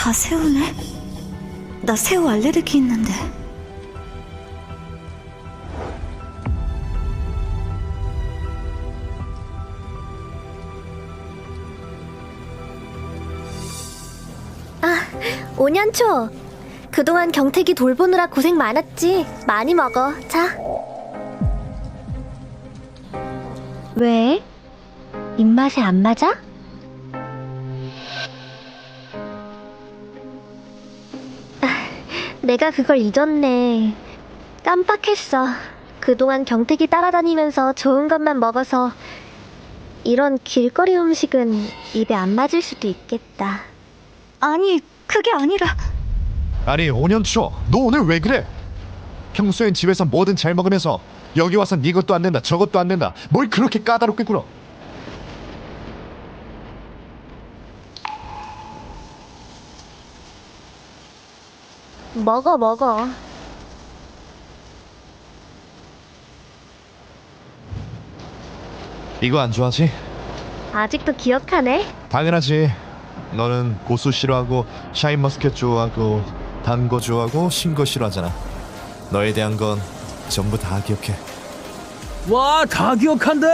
다 새우네? 나 새우 알레르기 있는데. 아, 5년 초. 그동안 경택이 돌보느라 고생 많았지. 많이 먹어. 자. 왜? 입맛에 안 맞아? 내가 그걸 잊었네. 깜빡했어. 그동안 경택이 따라다니면서 좋은 것만 먹어서 이런 길거리 음식은 입에 안 맞을 수도 있겠다. 아니, 그게 아니라. 아니 5년 초, 너 오늘 왜 그래? 평소엔 집에서 뭐든 잘 먹으면서 여기 와선 이것도 안 된다 저것도 안 된다 뭘 그렇게 까다롭게 굴어 먹어 먹어 이거 안 좋아하지? 아직도 기억하네 당연하지 너는 고수 싫어하고 샤인머스켓 좋아하고 단 거 좋아하고 신 거 싫어하잖아 너에 대한 건 전부 다 기억해 와, 다 기억한대.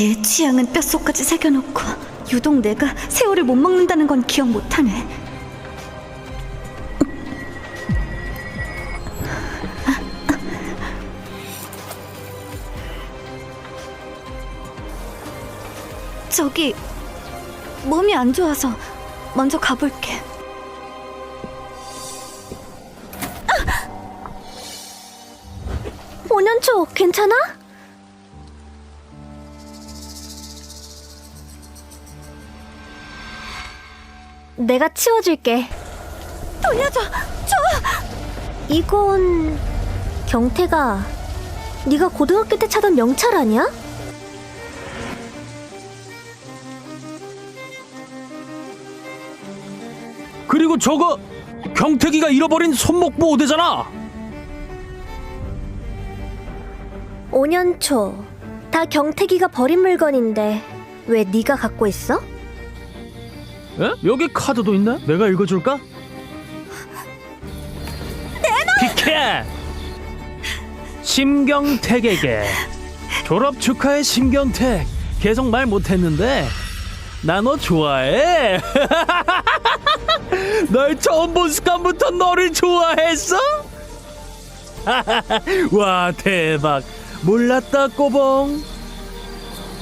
얘 취향은 뼛속까지 새겨놓고 유독 내가 새우를 못 먹는다는 건 기억 못하네. 저기 몸이 안 좋아서 먼저 가볼게. 오 5년 초 괜찮아? 내가 치워줄게 돌려줘! 이건 경태가 네가 고등학교 때 차던 명찰 아니야? 저거 경태기가 잃어버린 손목부 오대잖아. 5년 초. 다 경태기가 버린 물건인데 왜 네가 갖고 있어? 에? 여기 카드도 있네. 내가 읽어줄까? 비켜! 심경택에게 졸업 축하해 심경택. 계속 말 못했는데 나 너 좋아해. 널 처음 본 순간부터 너를 좋아했어? 와 대박 몰랐다 꼬봉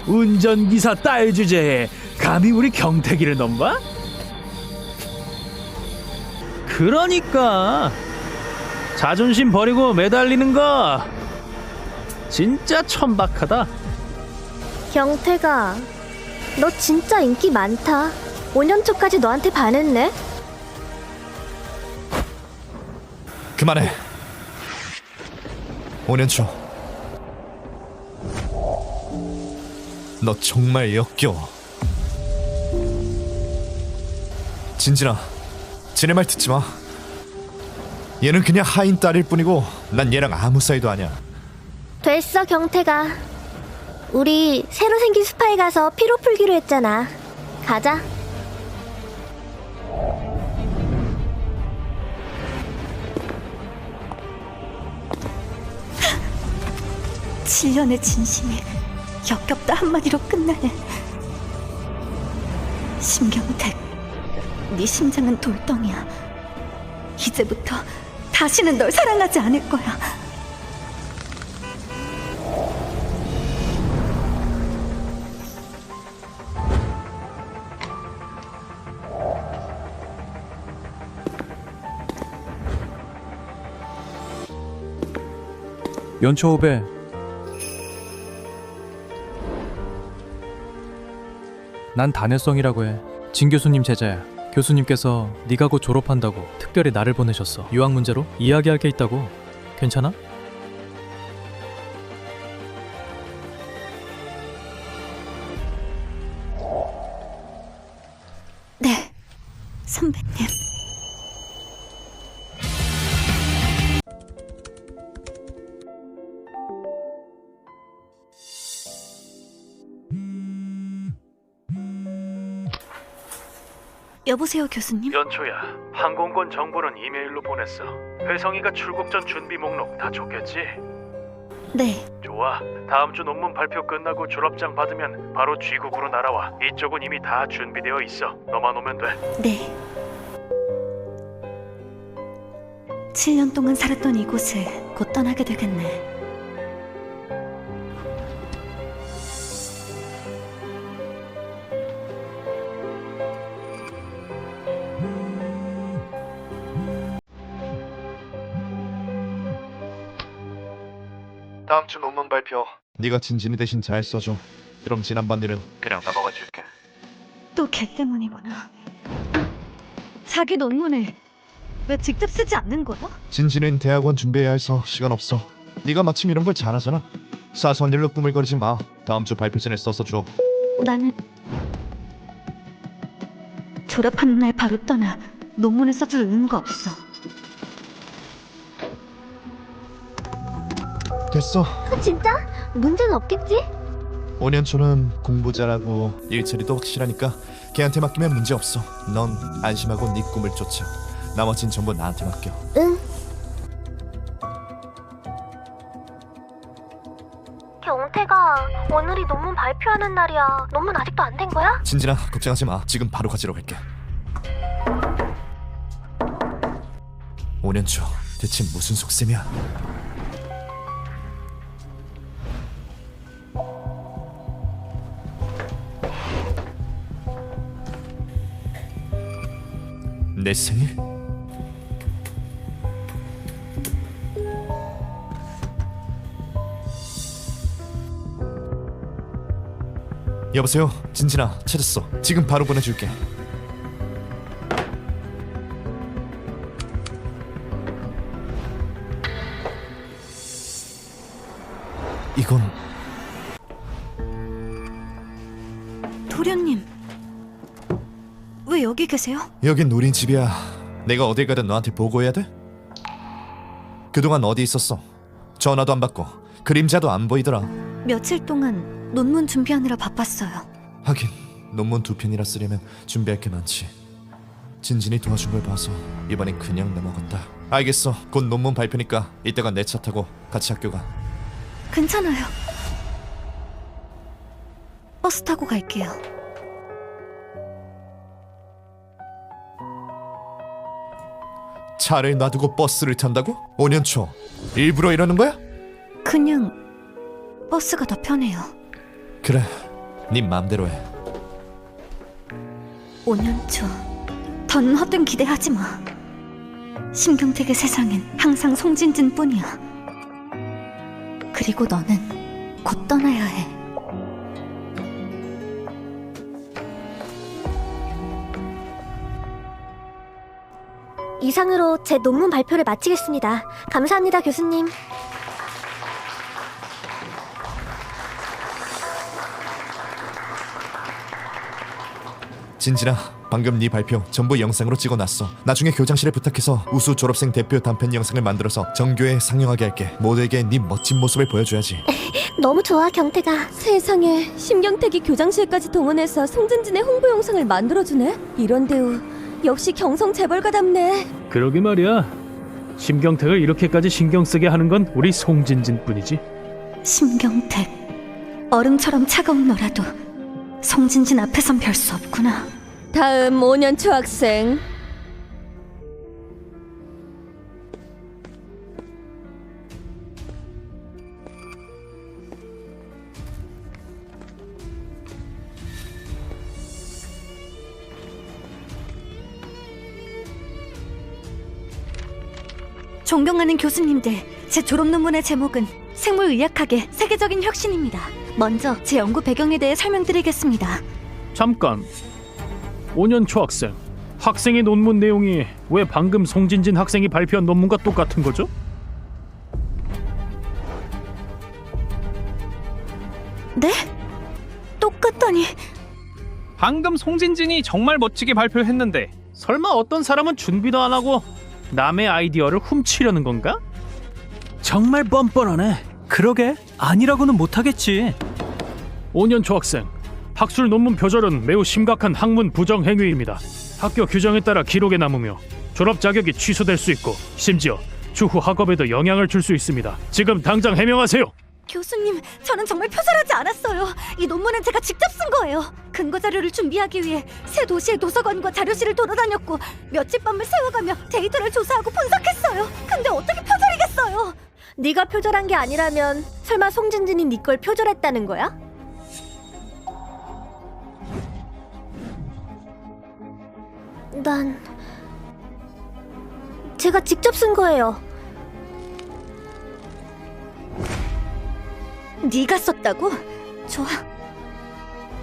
운전기사 딸 주제에 감히 우리 경태기를 넘봐? 그러니까 자존심 버리고 매달리는 거 진짜 천박하다 경태가 너 진짜 인기 많다. 5년 초까지 너한테 반했네. 그만해 5년 초. 너 정말 역겨워. 진진아, 지네 말 듣지 마. 얘는 그냥 하인 딸일 뿐이고 난 얘랑 아무 사이도 아니야. 됐어 경태가. 우리 새로 생긴 스파에 가서 피로 풀기로 했잖아. 가자. 칠년의 진심이 역겹다 한마디로 끝나네. 심경택, 네 심장은 돌덩이야. 이제부터 다시는 널 사랑하지 않을 거야. 연초 후배 난 단혜성이라고 해. 진 교수님 제자야. 교수님께서 네가 곧 졸업한다고 특별히 나를 보내셨어. 유학 문제로 이야기할 게 있다고. 괜찮아? 여보세요, 교수님? 연초야, 항공권 정보는 이메일로 보냈어. 혜성이가 출국 전 준비 목록 다 줬겠지? 네, 좋아. 다음 주 논문 발표 끝나고 졸업장 받으면 바로 G국으로 날아와. 이쪽은 이미 다 준비되어 있어. 너만 오면 돼. 네. 7년 동안 살았던 이곳을 곧 떠나게 되겠네. 다음 주 논문 발표. 네가 진진이 대신 잘 써줘. 그럼 지난번 일은 그냥 넘어가 줄게. 또 걔 때문이구나. 자기 논문을 왜 직접 쓰지 않는 거야? 진진은 대학원 준비해야 해서 시간 없어. 네가 마침 이런 걸 잘하잖아. 사소한 일로 꾸물거리지 마. 다음 주 발표 전에 써서 줘. 나는 졸업하는 날 바로 떠나 논문을 써줄 의무가 없어. 됐어. 진짜? 문제는 없겠지? 5년 초는 공부 잘하고 일 처리도 확실하니까 걔한테 맡기면 문제 없어. 넌 안심하고 네 꿈을 쫓아. 나머진 전부 나한테 맡겨. 응. 경태가 오늘이 논문 발표하는 날이야. 논문 아직도 안 된 거야? 진진아 걱정하지 마. 지금 바로 가지러 갈게. 5년 초 대체 무슨 속셈이야? 내 생일? 여보세요? 진진아 찾았어. 지금 바로 보내줄게. 이건 계세요? 여긴 우린 집이야 내가 어딜 가든 너한테 보고해야 돼? 그동안 어디 있었어? 전화도 안 받고 그림자도 안 보이더라 며칠 동안 논문 준비하느라 바빴어요. 하긴 논문 두 편이라 쓰려면 준비할 게 많지. 진진이 도와준 걸 봐서 이번엔 그냥 넘어간다. 알겠어. 곧 논문 발표니까 이따가 내 차 타고 같이 학교 가. 괜찮아요. 버스 타고 갈게요. 차를 놔두고 버스를 탄다고? 5년 초. 일부러 이러는 거야? 그냥 버스가 더 편해요. 그래. 네 맘대로 해. 5년 초. 던 헛된 기대하지 마. 심경택의 세상엔 항상 송진진 뿐이야. 그리고 너는 곧 떠나야 해. 이상으로 제 논문 발표를 마치겠습니다. 감사합니다, 교수님. 진진아, 방금 네 발표 전부 영상으로 찍어놨어. 나중에 교장실에 부탁해서 우수 졸업생 대표 단편 영상을 만들어서 정교에 상영하게 할게. 모두에게 네 멋진 모습을 보여줘야지. 너무 좋아, 경태가. 세상에 심경택이 교장실까지 동원해서 송진진의 홍보 영상을 만들어주네. 이런 대우 역시 경성 재벌가답네. 그러게 말이야. 심경택을 이렇게까지 신경 쓰게 하는 건 우리 송진진 뿐이지. 심경택. 얼음처럼 차가운 너라도 송진진 앞에선 별 수 없구나. 다음 5년 초 학생 존경하는 교수님들, 제 졸업 논문의 제목은 생물의학학의 세계적인 혁신입니다. 먼저 제 연구 배경에 대해 설명드리겠습니다. 잠깐. 5년 초 학생. 학생의 논문 내용이 왜 방금 송진진 학생이 발표한 논문과 똑같은 거죠? 네? 똑같다니 방금 송진진이 정말 멋지게 발표했는데 설마 어떤 사람은 준비도 안 하고 남의 아이디어를 훔치려는 건가? 정말 뻔뻔하네. 그러게 아니라고는 못하겠지. 5년 초 학생. 학술 논문 표절은 매우 심각한 학문 부정 행위입니다. 학교 규정에 따라 기록에 남으며 졸업 자격이 취소될 수 있고 심지어 추후 학업에도 영향을 줄 수 있습니다. 지금 당장 해명하세요. 교수님, 저는 정말 표절하지 않았어요. 이 논문은 제가 직접 쓴 거예요. 근거 자료를 준비하기 위해 새 도시의 도서관과 자료실을 돌아다녔고 며칠 밤을 새워가며 데이터를 조사하고 분석했어요. 근데 어떻게 표절이겠어요? 네가 표절한 게 아니라면 설마 송진진이 네 걸 표절했다는 거야? 난 제가 직접 쓴 거예요. 네가 썼다고? 좋아.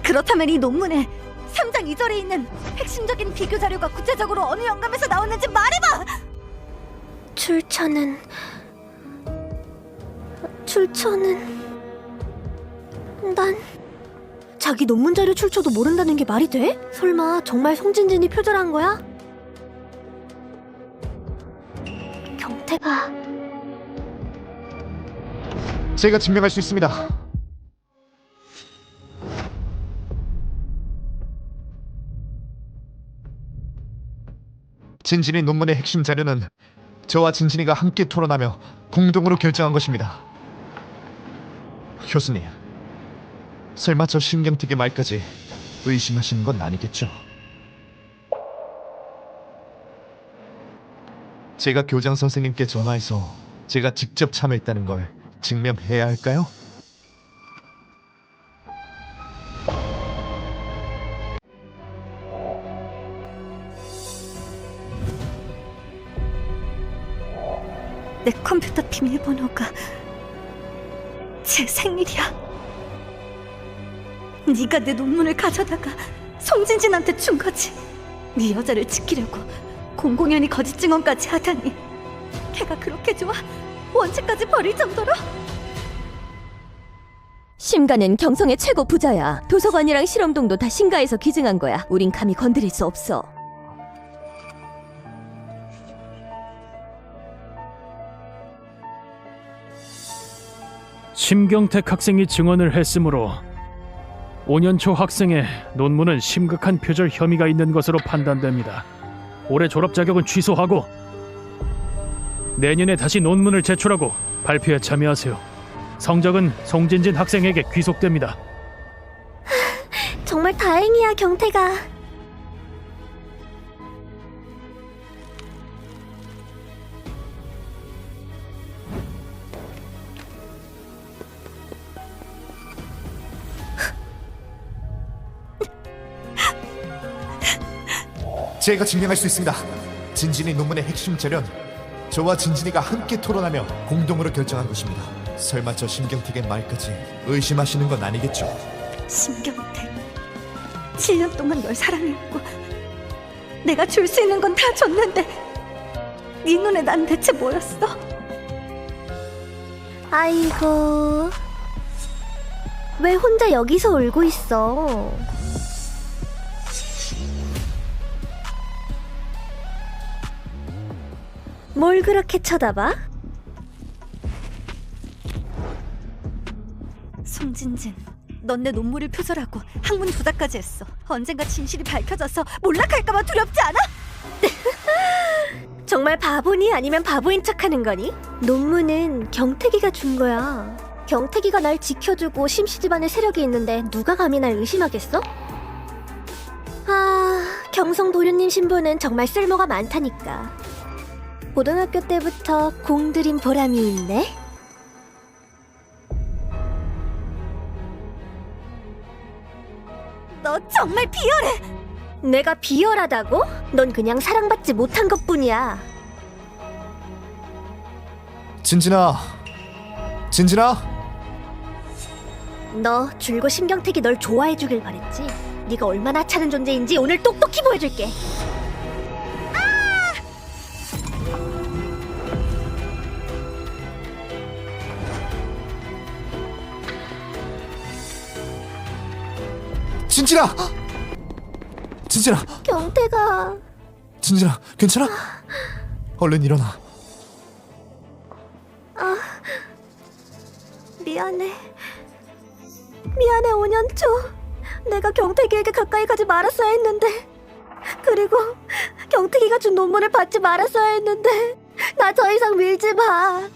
그렇다면 이 논문에 3장 2절에 있는 핵심적인 비교 자료가 구체적으로 어느 영감에서 나왔는지 말해봐! 출처는 출처는 난 자기 논문 자료 출처도 모른다는 게 말이 돼? 설마 정말 송진진이 표절한 거야? 경태가 제가 증명할 수 있습니다. 진진이 논문의 핵심 자료는 저와 진진이가 함께 토론하며 공동으로 결정한 것입니다. 교수님, 설마 저 신경튀기 말까지 의심하시는 건 아니겠죠? 제가 교장 선생님께 전화해서 제가 직접 참여했다는 걸 증명해야 할까요? 내 컴퓨터 비밀번호가 제 생일이야. 네가 내 논문을 가져다가 송진진한테 준 거지. 네 여자를 지키려고 공공연히 거짓 증언까지 하다니. 걔가 그렇게 좋아? 원칙까지 버릴 정도로? 심가는 경성의 최고 부자야. 도서관이랑 실험동도 다 심가에서 기증한 거야. 우린 감히 건드릴 수 없어. 심경택 학생이 증언을 했으므로 5년 초 학생의 논문은 심각한 표절 혐의가 있는 것으로 판단됩니다. 올해 졸업 자격은 취소하고 내년에 다시 논문을 제출하고 발표에 참여하세요. 성적은 송진진 학생에게 귀속됩니다. 정말 다행이야 경태가 제가 증명할 수 있습니다. 진진이 논문의 핵심 자료는 저와 진진이가 함께 토론하며 공동으로 결정한 것입니다. 설마 저 신경튀의 말까지 의심하시는 건 아니겠죠? 신경택. 7년 동안 널 사랑했고 내가 줄 수 있는 건 다 줬는데 네 눈에 난 대체 뭐였어? 아이고 왜 혼자 여기서 울고 있어 뭘 그렇게 쳐다봐? 송진진, 넌 내 논문을 표절하고 학문 조작까지 했어. 언젠가 진실이 밝혀져서 몰락할까봐 두렵지 않아? 정말 바보니 아니면 바보인 척하는 거니? 논문은 경태기가 준 거야. 경태기가 날 지켜주고 심씨 집안에 세력이 있는데 누가 감히 날 의심하겠어? 아, 경성 도련님 신부는 정말 쓸모가 많다니까. 고등학교 때부터 공들인 보람이 있네. 너 정말 비열해. 내가 비열하다고? 넌 그냥 사랑받지 못한 것뿐이야. 진진아, 진진아, 너 줄고 신경택이 널 좋아해 주길 바랬지. 네가 얼마나 하찮은 존재인지 오늘 똑똑히 보여줄게. 진진아, 진진아, 경태가 진진아, 괜찮아? 얼른 일어나. 미안해. 미안해 5년 초. 내가 경태기에게 가까이 가지 말았어야 했는데. 그리고 경특이가 준 논문을 받지 말았어야 했는데 나 더 이상 밀지 마. 아,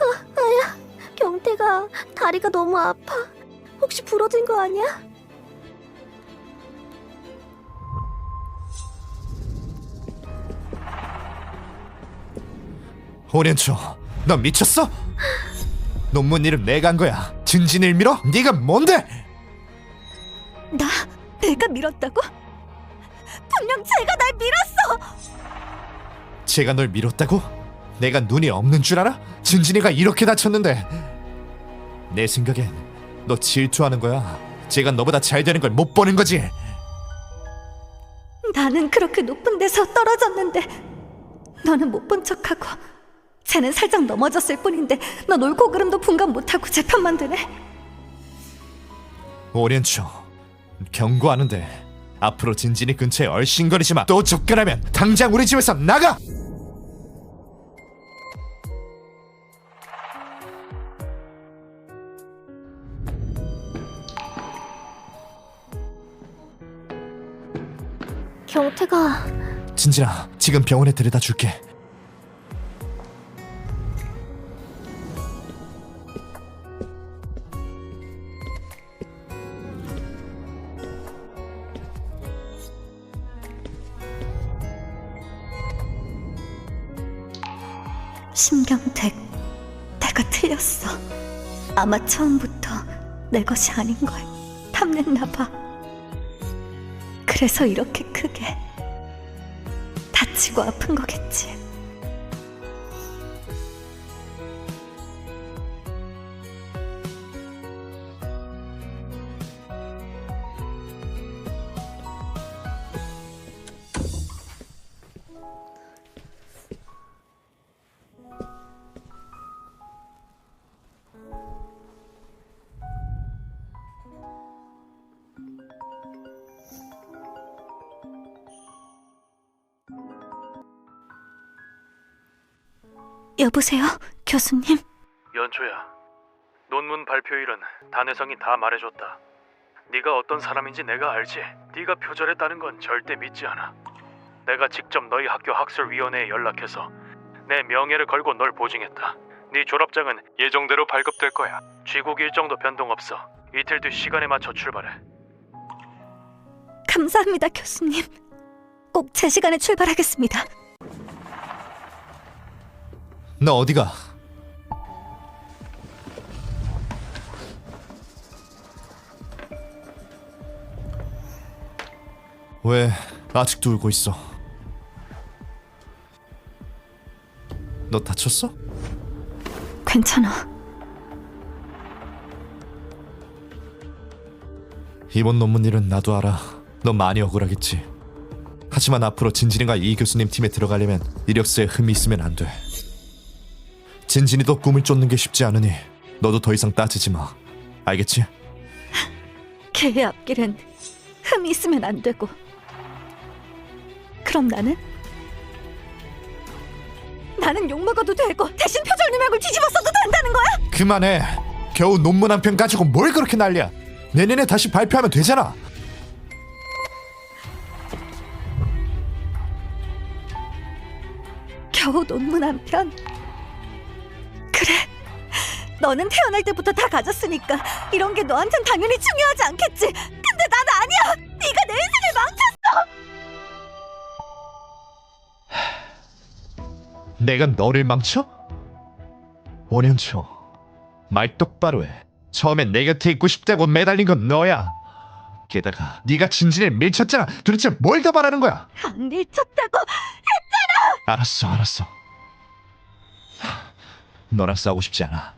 아야, 경태가 다리가 너무 아파. 혹시 부러진 거 아니야? 오련초, 너 미쳤어? 논문 이름 내가 한 거야. 진진을 밀어? 네가 뭔데? 나 내가 밀었다고? 분명 제가 날 밀었어. 제가 널 밀었다고? 내가 눈이 없는 줄 알아? 진진이가 이렇게 다쳤는데 내 생각엔 너 질투하는 거야 제가 너보다 잘 되는 걸 못 보는 거지 나는 그렇게 높은 데서 떨어졌는데 너는 못 본 척하고 쟤는 살짝 넘어졌을 뿐인데 넌 옳고 그름도 분간 못하고 제 편만 드네. 오련초 경고하는데 앞으로 진진이 근처에 얼씬거리지 마 또 접근하면 당장 우리 집에서 나가! 경태가 진진아 지금 병원에 데려다 줄게 심경택, 내가 틀렸어. 아마 처음부터 내 것이 아닌 걸 탐냈나 봐. 그래서 이렇게 크게 다치고 아픈 거겠지. 여보세요, 교수님. 연초야. 논문 발표일은 단혜성이 다 말해줬다. 네가 어떤 사람인지 내가 알지. 네가 표절했다는 건 절대 믿지 않아. 내가 직접 너희 학교 학술위원회에 연락해서 내 명예를 걸고 널 보증했다. 네 졸업장은 예정대로 발급될 거야. 귀국 일정도 변동 없어. 이틀 뒤 시간에 맞춰 출발해. 감사합니다, 교수님. 꼭 제 시간에 출발하겠습니다. 너 어디가? 왜 아직도 울고 있어? 너 다쳤어? 괜찮아. 이번 논문 일은 나도 알아. 너 많이 억울하겠지. 하지만 앞으로 진진이가 이 교수님 팀에 들어가려면 이력서에 흠이 있으면 안 돼. 진진이도 꿈을 쫓는 게 쉽지 않으니 너도 더 이상 따지지 마. 알겠지? 걔의 앞길은 흠이 있으면 안 되고. 그럼 나는? 나는 욕먹어도 되고 대신 표절 누명을 뒤집어 써도 된다는 거야? 그만해. 겨우 논문 한 편 가지고 뭘 그렇게 난리야? 내년에 다시 발표하면 되잖아. 겨우 논문 한 편? 너는 태어날 때부터 다 가졌으니까 이런 게 너한텐 당연히 중요하지 않겠지. 근데 난 아니야. 네가 내 인생을 망쳤어. 내가 너를 망쳐? 원현초 말 똑바로 해 처음엔 내 곁에 있고 싶다고 매달린 건 너야 게다가 네가 진진을 밀쳤잖아 도대체 뭘 더 바라는 거야 안 밀쳤다고. 알았어 알았어 하, 너랑 싸우고 싶지 않아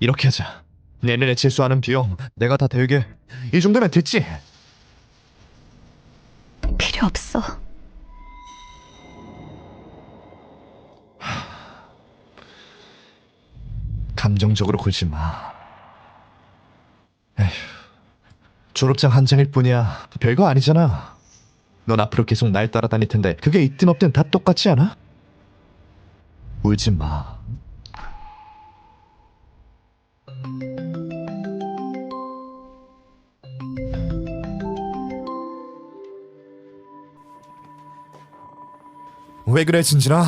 이렇게 하자 내년에 재수하는 비용 내가 다 대게 이 정도면 됐지 필요 없어. 감정적으로 굴지 마. 에휴, 졸업장 한 장일 뿐이야. 별거 아니잖아. 넌 앞으로 계속 날 따라다닐 텐데 그게 있든 없든 다 똑같지 않아? 울지 마. 왜 그래 진진아?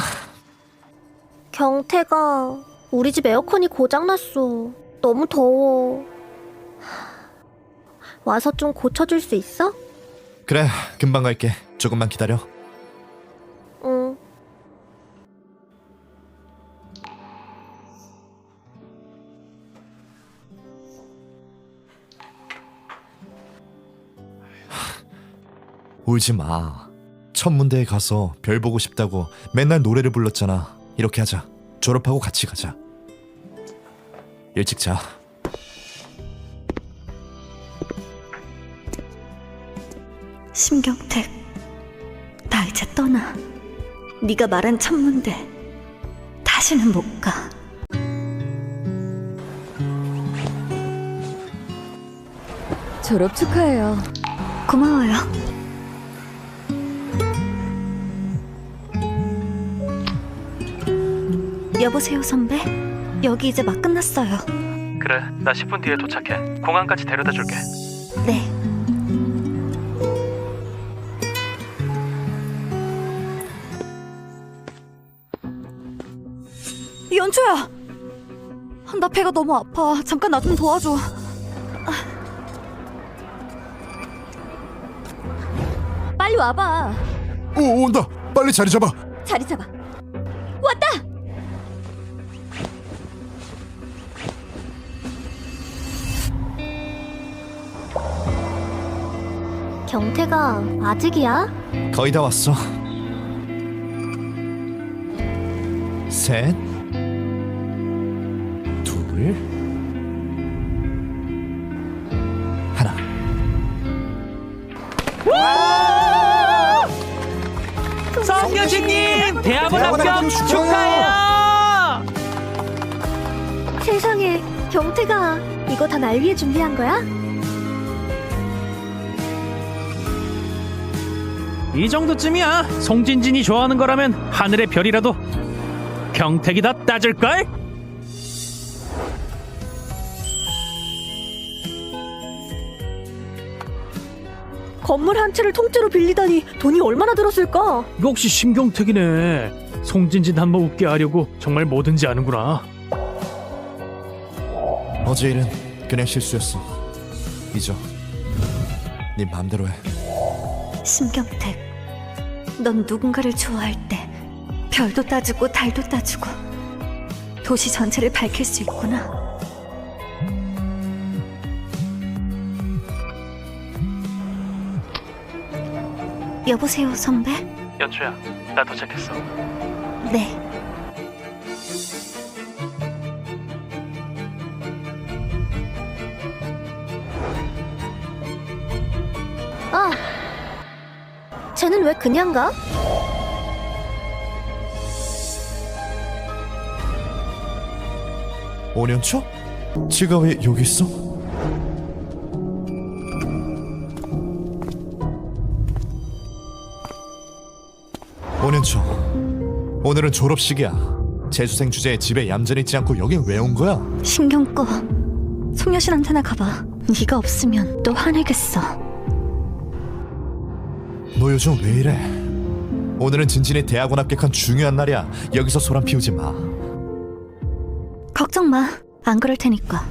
경태가 우리 집 에어컨이 고장났어. 너무 더워. 와서 좀 고쳐줄 수 있어? 그래 금방 갈게. 조금만 기다려. 응. 울지 마. 천문대에 가서 별 보고 싶다고 맨날 노래를 불렀잖아. 이렇게 하자. 졸업하고 같이 가자. 일찍 자. 심경택, 나 이제 떠나. 네가 말한 천문대 다시는 못 가. 졸업 축하해요. 고마워요. 여보세요, 선배? 여기 이제 막 끝났어요. 그래, 나 10분 뒤에 도착해. 공항까지 데려다 줄게. 네. 연초야! 나 배가 너무 아파. 잠깐 나 좀 도와줘. 빨리 와봐. 오 온다. 빨리 자리 잡아. 자리 잡아. 경태가 아직이야? 거의 다 왔어. 셋, 둘, 하나. 성 교수님 대학원 합격 축하해요. 세상에, 경태가 이거 다 날 위해 준비한 거야? 이 정도쯤이야. 송진진이 좋아하는 거라면 하늘의 별이라도 경택이 다 따줄 걸. 건물 한 채를 통째로 빌리다니 돈이 얼마나 들었을까? 역시 심경택이네. 송진진 한번 웃게 하려고 정말 뭐든지 아는구나. 어제 일은 그냥 실수였어. 잊어. 네 마음대로 해. 심경택, 넌 누군가를 좋아할 때 별도 따주고 달도 따주고 도시 전체를 밝힐 수 있구나. 여보세요, 선배? 연초야, 나 도착했어. 네. 쟤는 왜 그냥 가? 오년 초? 지가 왜 여기 있어? 오년 초. 오늘은 졸업식이야. 재수생 주제에 집에 얌전히 있지 않고 여긴 왜 온 거야? 신경 꺼. 송여신한테나 가봐. 네가 없으면 또 화내겠어. 너 요즘 왜 이래? 오늘은 진진이 대학원 합격한 중요한 날이야. 여기서 소란 피우지 마. 걱정 마. 안 그럴 테니까.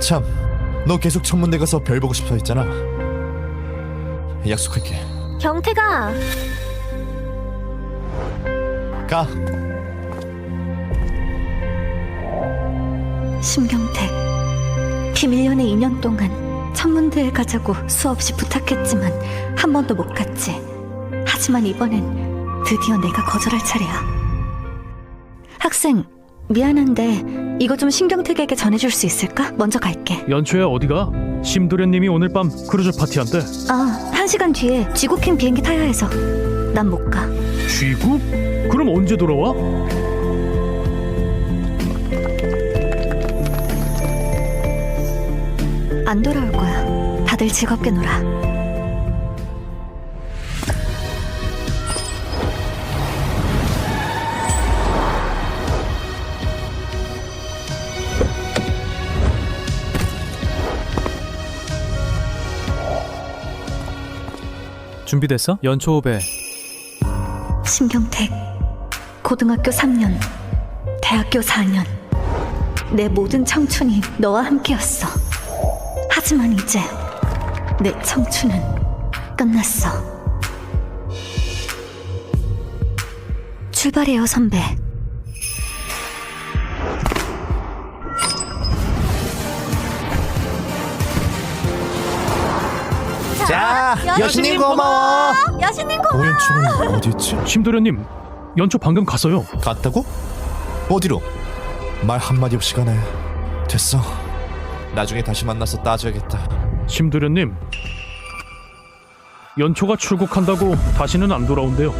참, 너 계속 천문대 가서 별 보고 싶어 했잖아. 약속할게. 경태가 가. 심경택. 비밀 연애 2년 동안 천문대에 가자고 수없이 부탁했지만 한 번도 못 갔지. 하지만 이번엔 드디어 내가 거절할 차례야. 학생, 미안한데 이거 좀 신경택에게 전해줄 수 있을까? 먼저 갈게. 연초야 어디가? 심도련님이 오늘 밤 크루즈 파티한대. 아, 한 시간 뒤에 지구행 비행기 타야 해서 난 못 가. 귀국? 그럼 언제 돌아와? 안 돌아올 거야. 다들 즐겁게 놀아. 준비됐어? 연초 후배 신경택 고등학교 3년, 대학교 4년. 내 모든 청춘이 너와 함께였어. 하지만 이제 내 청춘은 끝났어 출발해요 선배 자, 여신님 고마워. 여신님 고 오연초는 어디 있지? 심도련님 연초 방금 갔어요. 갔다고? 어디로? 말 한마디 없이 가네. 됐어. 나중에 다시 만나서 따져야겠다. 심도련님 연초가 출국한다고 다시는 안 돌아온대요.